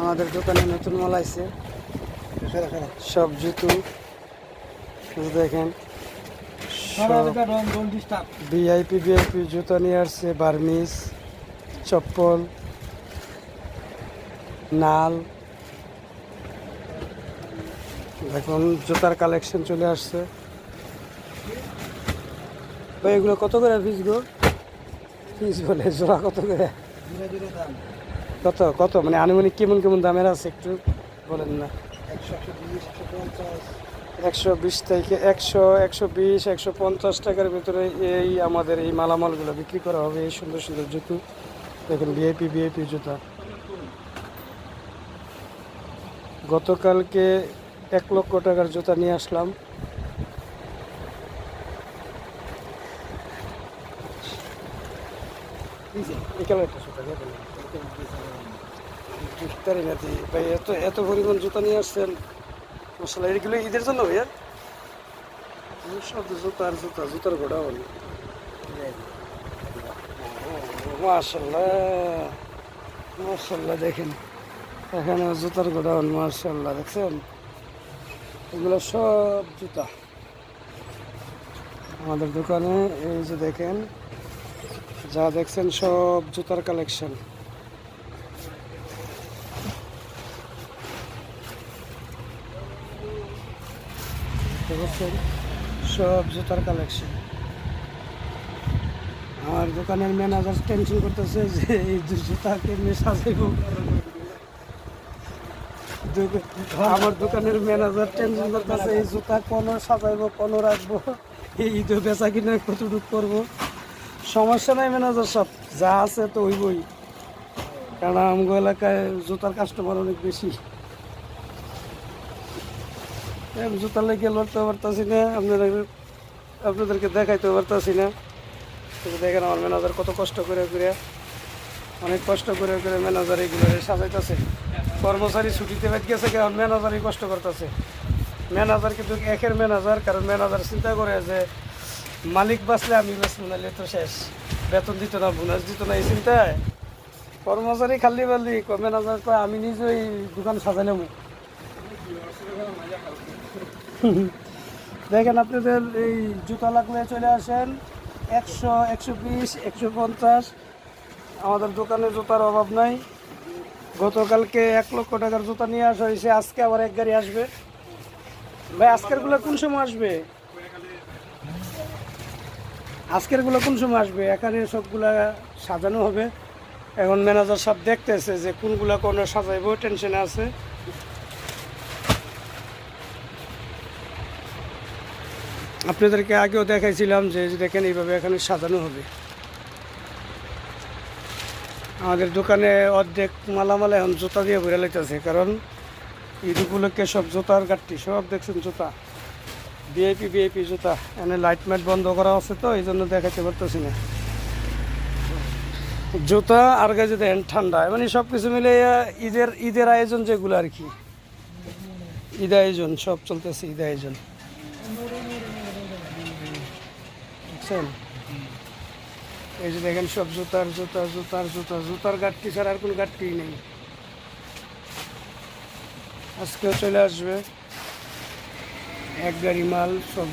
আমাদের দোকানে নতুন মাল আছে সব জুতো দেখেন ভিআইপি ভিআইপি জুতো নিয়ে আসছে বার্মিস চপ্পল, নাল। এখন জুতার কালেকশন চলে আসছে। এগুলো কত করে পিস গো? পিস বলে জোড়া কত করে? কত কত? মানে আনুমানিক কেমন কেমন দামের আছে একটু বলেন না। একশো বিশ থেকে একশো একশো বিশ, একশো পঞ্চাশ টাকার ভিতরে এই আমাদের এই মালামালগুলো বিক্রি করা হবে, এই সুন্দর সুন্দর জুতো। দেখেন ভিআইপি ভিআইপি জুতা। গতকালকে এক লক্ষ টাকার জুতা নিয়ে আসলাম। এত এত পরিমাণ জুতা নিয়ে আসছেন মশলা এগুলো ঈদের জন্য ভাইয়া সব জুতার জুতা জুতার ঘোড়া হল মার্শাল্লাহ মার্শাল্লাহ দেখেন এখানে জুতার হল মার্শাল্লাহ দেখছেন এগুলো সব জুতা আমাদের দোকানে এই যে দেখেন যা দেখছেন সব জুতার কালেকশন সব জুতার কালেকশন আমার দোকানের ম্যানেজার টেনশন করতেছে যে এই জুতা কেমনি সাজাইব। আমার দোকানের ম্যানেজার টেনশন করতেছে, এই জুতা কোনো সাজাইবো কোনো রাখব? এই ঈদে বেচা কিনে কতটুকু করব? সমস্যা নাই ম্যানেজার সব যা আছে তো হইবই। কারণ আমগো এলাকায় জুতার কাস্টমার অনেক বেশি। আমি জুতা লেগে লড়তে পারতাছি না, আপনাদের, আপনাদেরকে দেখাইতে পারতাছি না। দেখেন আমার ম্যানেজার কত কষ্ট করে করে, অনেক কষ্ট করে করে ম্যানেজার এগুলো সাজাইতেছে। কর্মচারী ছুটিতে বাদ গেছে কারণ ম্যানেজারই কষ্ট করতেছে। ম্যানেজার কিন্তু একের ম্যানেজার কারণ ম্যানেজার চিন্তা করে যে মালিক বাঁচলে আমি বাঁচবো, নাহলে তো শেষ। বেতন দিত না, বোনাস দিত না, এই চিন্তায়। কর্মচারী খালি বালি ম্যানেজার কয় আমি নিজে নিজেই দোকান সাজাইলাম দেখেন, আপনাদের এই জুতা লাগলে চলে আসেন। একশো একশো বিশ, একশো পঞ্চাশ। আমাদের দোকানে জুতার অভাব নাই। গতকালকে এক লক্ষ টাকার জুতা নিয়ে আসা হয়েছে, আজকে আবার এক গাড়ি আসবে। ভাই, আজকেরগুলো কোন সময় আসবে? আজকেরগুলো কোন সময় আসবে? এখানে সবগুলা সাজানো হবে। এখন ম্যানেজার সব দেখতেছে যে কোনগুলা কোন সাজাইবো, টেনশনে আছে। আপনাদেরকে আগেও দেখাইছিলাম যে দেখেন এইভাবে এখানে সাজানো হবে। আমাদের দোকানে অর্ধেক মালামাল এখন জুতা দিয়ে ভরে লাইতেছে, কারণ ঈদ উপলক্ষে সব জুতার গাঠটি সব দেখছেন জুতা। ভিআইপি ভিআইপি জুতা। এনে লাইট মাইট বন্ধ করা আছে তো, এই জন্য দেখাতে পারতেছি না। জুতা আর গাছে দেখেন ঠান্ডা মানে সব কিছু মিলে ঈদের ঈদের আয়োজন যেগুলো আর কি। ঈদ আয়োজন, সব চলতেছে ঈদ আয়োজন। বুঝছেন? এই যে দেখেন সব জুতার জুতা জুতার জুতা জুতার গাঠটি ছাড়া আর কোনো গাঠটি নেই। আজকেও চলে আসবে। এক গাড়ি মাল সব